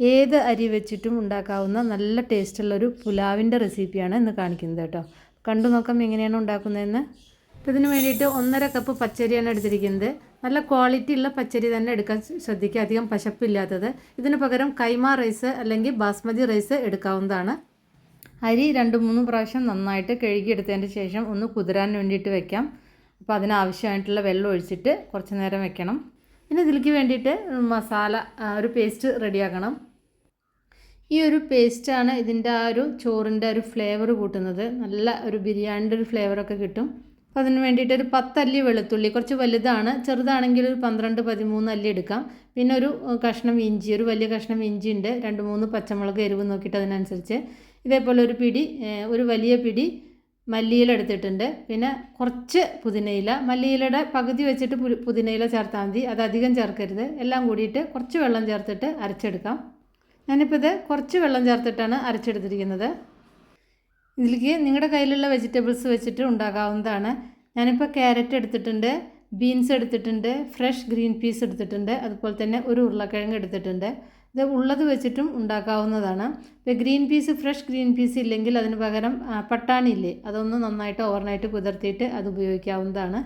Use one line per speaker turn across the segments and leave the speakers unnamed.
ഏത് അരി വെച്ചിട്ടും ഉണ്ടാക്കാവുന്ന നല്ല ടേസ്റ്റുള്ളൊരു പുലാവിന്റെ റെസിപ്പിയാണ് ഇന്ന് കാണിക്കുന്നത് കേട്ടോ. കണ്ടു നോക്കാം എങ്ങനെയാണ് ഉണ്ടാക്കുന്നതെന്ന്. അപ്പോൾ ഇതിന് വേണ്ടിയിട്ട് ഒന്നര കപ്പ് പച്ചരിയാണ് എടുത്തിരിക്കുന്നത്. നല്ല ക്വാളിറ്റി ഉള്ള പച്ചരി തന്നെ എടുക്കാൻ ശ്രദ്ധിക്കുക. അധികം പശപ്പില്ലാത്തത്. ഇതിന് പകരം കൈമ റൈസ് അല്ലെങ്കിൽ ബാസ്മതി റൈസ് എടുക്കാവുന്നതാണ്. അരി രണ്ട് മൂന്ന് പ്രാവശ്യം നന്നായിട്ട് കഴുകിയെടുത്തതിന് ശേഷം ഒന്ന് കുതിരാൻ വേണ്ടിയിട്ട് വെക്കാം. അപ്പോൾ അതിനാവശ്യമായിട്ടുള്ള വെള്ളം ഒഴിച്ചിട്ട് കുറച്ച് നേരം വെക്കണം. ഇനി ഇതിലേക്ക് വേണ്ടിയിട്ട് മസാല ഒരു പേസ്റ്റ് റെഡിയാക്കണം ഈ ഒരു പേസ്റ്റാണ് ഇതിന്റെ ആ ഒരു ചോറിന്റെ ഒരു ഫ്ലേവർ കൂട്ടുന്നത്. നല്ല ഒരു ബിരിയാണിന്റെ ഒരു ഫ്ലേവറൊക്കെ കിട്ടും. അപ്പോൾ അതിന് വേണ്ടിയിട്ട് ഒരു പത്തല്ലി വെളുത്തുള്ളി കുറച്ച് വലുതാണ്. ചെറുതാണെങ്കിൽ ഒരു പന്ത്രണ്ട് പതിമൂന്ന് അല്ലി എടുക്കാം. പിന്നെ ഒരു കഷ്ണം ഇഞ്ചി ഒരു വലിയ കഷ്ണം ഇഞ്ചി ഉണ്ട്. രണ്ട് മൂന്ന് പച്ചമുളക് എരിവ് നോക്കിയിട്ട് അതിനനുസരിച്ച്. ഇതേപോലെ ഒരു പിടി ഒരു വലിയ പിടി മല്ലിയില എടുത്തിട്ടുണ്ട്. പിന്നെ കുറച്ച് പുതിനയില. മല്ലിയിലയുടെ പകുതി വെച്ചിട്ട് പുതിനയില ചേർത്താൽ മതി. അത് അധികം ചേർക്കരുത്. എല്ലാം കൂടിയിട്ട് കുറച്ച് വെള്ളം ചേർത്തിട്ട് അരച്ചെടുക്കാം. ഞാനിപ്പോൾ ഇത് കുറച്ച് വെള്ളം ചേർത്തിട്ടാണ് അരച്ചെടുത്തിരിക്കുന്നത്. ഇതിലേക്ക് നിങ്ങളുടെ കയ്യിലുള്ള വെജിറ്റബിൾസ് വെച്ചിട്ട് ഉണ്ടാക്കാവുന്നതാണ്. ഞാനിപ്പോൾ ക്യാരറ്റ് എടുത്തിട്ടുണ്ട് ബീൻസ് എടുത്തിട്ടുണ്ട് ഫ്രഷ് ഗ്രീൻ പീസ് എടുത്തിട്ടുണ്ട് അതുപോലെ തന്നെ ഒരു ഉരുളക്കിഴങ്ങ് എടുത്തിട്ടുണ്ട്. ഇത് ഉള്ളത് വെച്ചിട്ടും ഉണ്ടാക്കാവുന്നതാണ്. ഇപ്പോൾ green peas fresh green peas ഇല്ലെങ്കിൽ അതിന് പകരം പട്ടാണി ഇല്ലേ അതൊന്ന് നന്നായിട്ട് ഓവർനൈറ്റ് കുതിർത്തിയിട്ട് അത് ഉപയോഗിക്കാവുന്നതാണ്.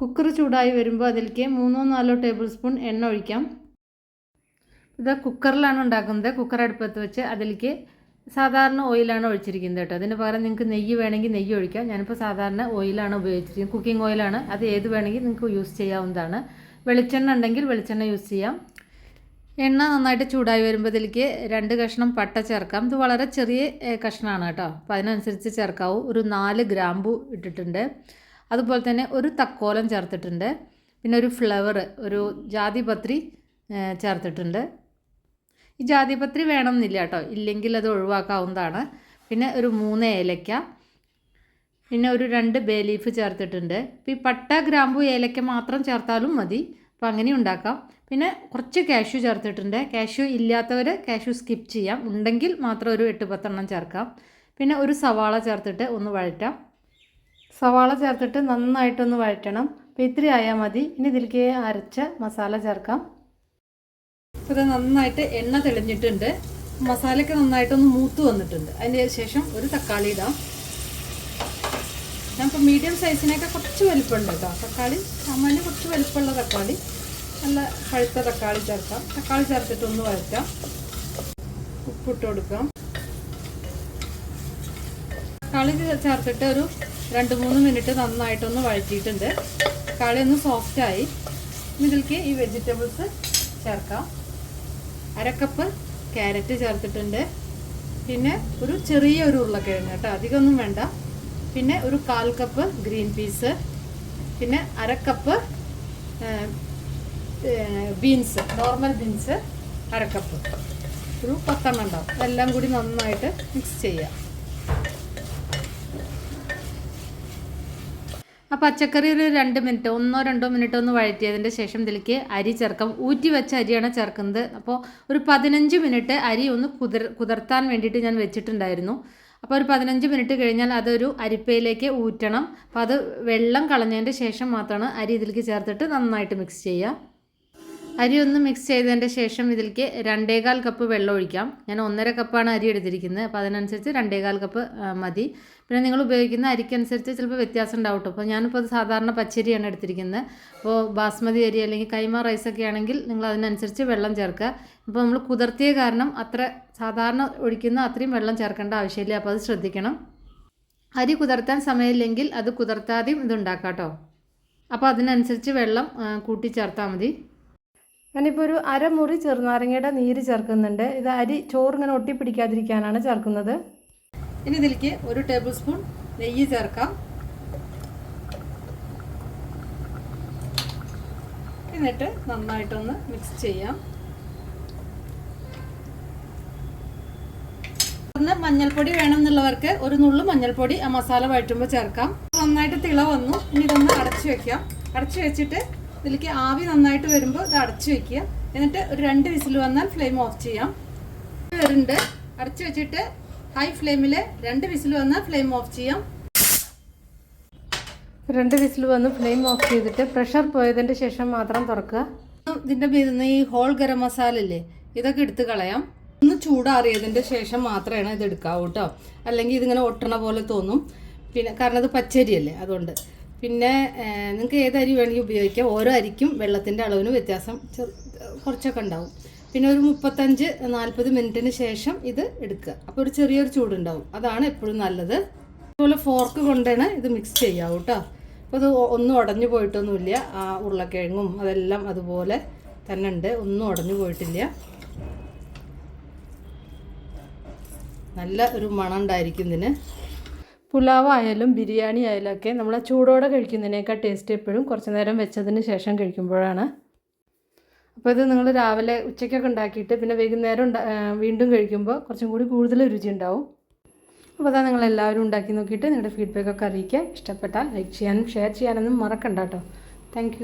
കുക്കർ ചൂടായി വരുമ്പോൾ അതിലേക്ക് മൂന്നോ നാലോ ടേബിൾ സ്പൂൺ എണ്ണ ഒഴിക്കാം. ഇത് കുക്കറിലാണ് ഉണ്ടാക്കുന്നത്. കുക്കർ അടുപ്പത്ത് വെച്ച് അതിലേക്ക് സാധാരണ ഓയിലാണ് ഒഴിച്ചിരിക്കുന്നത് കേട്ടോ. അതിന് പകരം നിങ്ങൾക്ക് നെയ്യ് വേണമെങ്കിൽ നെയ്യ് ഒഴിക്കാം. ഞാനിപ്പോൾ സാധാരണ ഓയിലാണ് ഉപയോഗിച്ചിരിക്കുന്നത്. കുക്കിംഗ് ഓയിലാണ്. അത് ഏത് വേണമെങ്കിൽ നിങ്ങൾക്ക് യൂസ് ചെയ്യാവുന്നതാണ്. വെളിച്ചെണ്ണ ഉണ്ടെങ്കിൽ വെളിച്ചെണ്ണ യൂസ് ചെയ്യാം. എണ്ണ നന്നായിട്ട് ചൂടായി വരുമ്പോൾ ഇതിലേക്ക് രണ്ട് കഷ്ണം പട്ട ചേർക്കാം. ഇത് വളരെ ചെറിയ കഷ്ണമാണ് കേട്ടോ. അപ്പോൾ അതിനനുസരിച്ച് ചേർക്കാവും. ഒരു നാല് ഗ്രാമ്പു ഇട്ടിട്ടുണ്ട്. അതുപോലെ തന്നെ ഒരു തക്കോലം ചേർത്തിട്ടുണ്ട്. പിന്നെ ഒരു ഫ്ലവർ ഒരു ജാതിപത്രി ചേർത്തിട്ടുണ്ട്. ഈ ജാതിപത്രി വേണമെന്നില്ല കേട്ടോ. ഇല്ലെങ്കിൽ അത് ഒഴിവാക്കാവുന്നതാണ്. പിന്നെ ഒരു മൂന്ന് ഏലക്ക. പിന്നെ ഒരു രണ്ട് ബേ ലീഫ് ചേർത്തിട്ടുണ്ട്. ഇപ്പോൾ ഈ പട്ട ഗ്രാമ്പു ഏലക്ക മാത്രം ചേർത്താലും മതി. അപ്പോൾ അങ്ങനെ ഉണ്ടാക്കാം. പിന്നെ കുറച്ച് കാഷ്യൂ ചേർത്തിട്ടുണ്ട്. കാഷ്യൂ ഇല്ലാത്തവർ കാഷ്യൂ സ്കിപ്പ് ചെയ്യാം. ഉണ്ടെങ്കിൽ മാത്രം ഒരു എട്ട് പത്തെണ്ണം ചേർക്കാം. പിന്നെ ഒരു സവാള ചേർത്തിട്ട് ഒന്ന് വഴറ്റാം. സവാള ചേർത്തിട്ട് നന്നായിട്ടൊന്ന് വഴറ്റണം. അപ്പോൾ ഇത്തിരി ആയാൽ മതി. ഇനി ഇതിലേക്ക് അരച്ച മസാല ചേർക്കാം. അപ്പോൾ ഇത് നന്നായിട്ട് എണ്ണ തെളിഞ്ഞിട്ടുണ്ട്. മസാലയൊക്കെ നന്നായിട്ടൊന്ന് മൂത്ത് വന്നിട്ടുണ്ട്. അതിന് ശേഷം ഒരു തക്കാളി ഇടാം. ഞാനിപ്പോൾ മീഡിയം സൈസിനൊക്കെ കുറച്ച് വലിപ്പമുണ്ട് കേട്ടോ. തക്കാളി സാമാന്യം കുറച്ച് വലിപ്പമുള്ള തക്കാളി. നല്ല പഴുത്ത തക്കാളി ചേർക്കാം. തക്കാളി ചേർത്തിട്ടൊന്ന് വഴറ്റാം ഉപ്പിട്ട് കൊടുക്കാം. തക്കാളി ചേർത്തിട്ട് ഒരു രണ്ട് മൂന്ന് മിനിറ്റ് നന്നായിട്ടൊന്ന് വഴറ്റിയിട്ടുണ്ട്. തക്കാളി ഒന്ന് സോഫ്റ്റായി ഇതിലേക്ക് ഈ വെജിറ്റബിൾസ് ചേർക്കാം. അരക്കപ്പ് ക്യാരറ്റ് ചേർത്തിട്ടുണ്ട്. പിന്നെ ഒരു ചെറിയ ഒരു ഉരുളക്കിഴങ്ങ് കേട്ടോ. അധികമൊന്നും വേണ്ട. പിന്നെ ഒരു കാൽ കപ്പ് ഗ്രീൻ പീസ്. പിന്നെ അരക്കപ്പ് ബീൻസ് നോർമൽ ബീൻസ് അരക്കപ്പ്. ഒരു പത്തെണ്ണം ഉണ്ടാവും. എല്ലാം കൂടി നന്നായിട്ട് മിക്സ് ചെയ്യാം. ആ പച്ചക്കറി ഒരു രണ്ട് മിനിറ്റ് ഒന്നോ രണ്ടോ മിനിറ്റ് ഒന്ന് വഴറ്റിയതിന്റെ ശേഷം ഇതിലേക്ക് അരി ചേർക്കാം. ഊറ്റി വെച്ച അരിയാണ് ചേർക്കുന്നത്. അപ്പോൾ ഒരു പതിനഞ്ച് മിനിറ്റ് അരി ഒന്ന് കുതിർ കുതിർത്താൻ വേണ്ടിയിട്ട് ഞാൻ വെച്ചിട്ടുണ്ടായിരുന്നു. അപ്പോൾ ഒരു പതിനഞ്ച് മിനിറ്റ് കഴിഞ്ഞാൽ അതൊരു അരിപ്പയിലേക്ക് ഊറ്റണം. അപ്പോൾ അത് വെള്ളം കളഞ്ഞതിന്റെ ശേഷം മാത്രമാണ് അരി ഇതിലേക്ക് ചേർത്തിട്ട് നന്നായിട്ട് മിക്സ് ചെയ്യുക. അരി ഒന്ന് മിക്സ് ചെയ്തതിന്റെ ശേഷം ഇതിലേക്ക് രണ്ടേകാൽ കപ്പ് വെള്ളം ഒഴിക്കാം. ഞാൻ ഒന്നര കപ്പാണ് അരി എടുത്തിരിക്കുന്നത്. അപ്പോൾ അതിനനുസരിച്ച് രണ്ടേകാൽ കപ്പ് മതി. പിന്നെ നിങ്ങൾ ഉപയോഗിക്കുന്ന അരിക്കനുസരിച്ച് ചിലപ്പോൾ വ്യത്യാസം ഉണ്ടാവും അപ്പോൾ ഞാനിപ്പോൾ അത് സാധാരണ പച്ചരിയാണ് എടുത്തിരിക്കുന്നത്. അപ്പോൾ ബാസ്മതി അരി അല്ലെങ്കിൽ കൈമ റൈസൊക്കെ ആണെങ്കിൽ നിങ്ങൾ അതിനനുസരിച്ച് വെള്ളം ചേർക്കുക. ഇപ്പോൾ നമ്മൾ കുതിർത്തിയ കാരണം അത്ര സാധാരണ ഒഴിക്കുന്ന അത്രയും വെള്ളം ചേർക്കേണ്ട ആവശ്യമില്ല. അപ്പോൾ അത് ശ്രദ്ധിക്കണം. അരി കുതിർത്താൻ സമയമില്ലെങ്കിൽ അത് കുതിർത്താതെയും ഇതുണ്ടാക്കാം കേട്ടോ അപ്പോൾ അതിനനുസരിച്ച് വെള്ളം കൂട്ടിച്ചേർത്താൽ കൂട്ടി മതി. ഞാനിപ്പോൾ ഒരു അരമുറി ചെറുനാരങ്ങയുടെ നീര് ചേർക്കുന്നുണ്ട്. ഇത് അരി ചോറ് ചോറിങ്ങനെ ഒട്ടിപ്പിടിക്കാതിരിക്കാനാണ് ചേർക്കുന്നത്. ഇനി ഇതിലേക്ക് ഒരു ടേബിൾ സ്പൂൺ നെയ്യ് ചേർക്കാം. എന്നിട്ട് നന്നായിട്ടൊന്ന് മിക്സ് ചെയ്യാം. ഒന്ന് മഞ്ഞൾപ്പൊടി വേണമെന്നുള്ളവർക്ക് ഒരു നുള്ളു മഞ്ഞൾപ്പൊടി ആ മസാല വഴറ്റുമ്പോൾ ചേർക്കാം. നന്നായിട്ട് തിള വന്നു. ഇനി ഇതൊന്ന് അടച്ചു വെക്കാം. അടച്ചു വെച്ചിട്ട് ഇതിലേക്ക് ആവി നന്നായിട്ട് വരുമ്പോൾ ഇത് അടച്ചു വെക്കുക. എന്നിട്ട് ഒരു രണ്ട് വിസിൽ വന്നാൽ ഫ്ലെയിം ഓഫ് ചെയ്യാം. വരുന്നുണ്ട്. അടച്ചു വെച്ചിട്ട് ഹൈ ഫ്ലെയിമിൽ രണ്ട് വിസിൽ വന്നാൽ ഫ്ലെയിം ഓഫ് ചെയ്യാം. രണ്ട് വിസിൽ വന്ന് ഫ്ലെയിം ഓഫ് ചെയ്തിട്ട് പ്രഷർ പോയതിന്റെ ശേഷം മാത്രം തുറക്കുക. ഇതിന്റെ മീതുന്ന ഈ ഹോൾ ഗരം മസാല അല്ലേ
ഇതൊക്കെ എടുത്ത് കളയാം. ഒന്ന് ചൂടാറിയതിന്റെ ശേഷം മാത്രമാണ് ഇത് എടുക്കാവൂ കേട്ടോ അല്ലെങ്കിൽ ഇതിങ്ങനെ ഒട്ടണ പോലെ തോന്നും. പിന്നെ കാരണം ഇത് പച്ചരിയല്ലേ അതുകൊണ്ട്. പിന്നെ നിങ്ങൾക്ക് ഏത് അരി വേണമെങ്കിൽ ഉപയോഗിക്കാം. ഓരോ അരിക്കും വെള്ളത്തിന്റെ അളവിന് വ്യത്യാസം കുറച്ചൊക്കെ ഉണ്ടാവും. പിന്നെ ഒരു മുപ്പത്തഞ്ച് നാൽപ്പത് മിനിറ്റിന് ശേഷം ഇത് എടുക്കുക. അപ്പോൾ ഒരു ചെറിയൊരു ചൂടുണ്ടാവും. അതാണ് എപ്പോഴും നല്ലത്. അതുപോലെ ഫോർക്ക് കൊണ്ടാണ് ഇത് മിക്സ് ചെയ്യാവൂ കേട്ടോ അപ്പോൾ ഇത് ഒന്നും ഉടഞ്ഞു പോയിട്ടൊന്നുമില്ല. ആ ഉരുളക്കിഴങ്ങും അതെല്ലാം അതുപോലെ തന്നെ ഉണ്ട്. ഒന്നും ഉടഞ്ഞു പോയിട്ടില്ല. നല്ല ഒരു മണം ഉണ്ടായിരിക്കും ഇതിന്.
പുലാവ് ആയാലും ബിരിയാണി ആയാലും ഒക്കെ നമ്മൾ ചൂടോടെ കഴിക്കുന്നതിനേക്കാൾ ടേസ്റ്റ് എപ്പോഴും കുറച്ച് നേരം വെച്ചതിന് ശേഷം കഴിക്കുമ്പോഴാണ്. അപ്പോൾ ഇത് നിങ്ങൾ രാവിലെ ഉച്ചയ്ക്കൊക്കെ ഉണ്ടാക്കിയിട്ട് പിന്നെ വൈകുന്നേരം വീണ്ടും കഴിക്കുമ്പോൾ കുറച്ചും കൂടി കൂടുതൽ രുചി ഉണ്ടാവും അപ്പോൾ അതാ നിങ്ങൾ എല്ലാവരും ഉണ്ടാക്കി നോക്കിയിട്ട് നിങ്ങളുടെ ഫീഡ്ബാക്ക് ഒക്കെ അറിയിക്കുക. ഇഷ്ടപ്പെട്ടാൽ ലൈക്ക് ചെയ്യാനും ഷെയർ ചെയ്യാനൊന്നും മറക്കണ്ട കേട്ടോ. താങ്ക്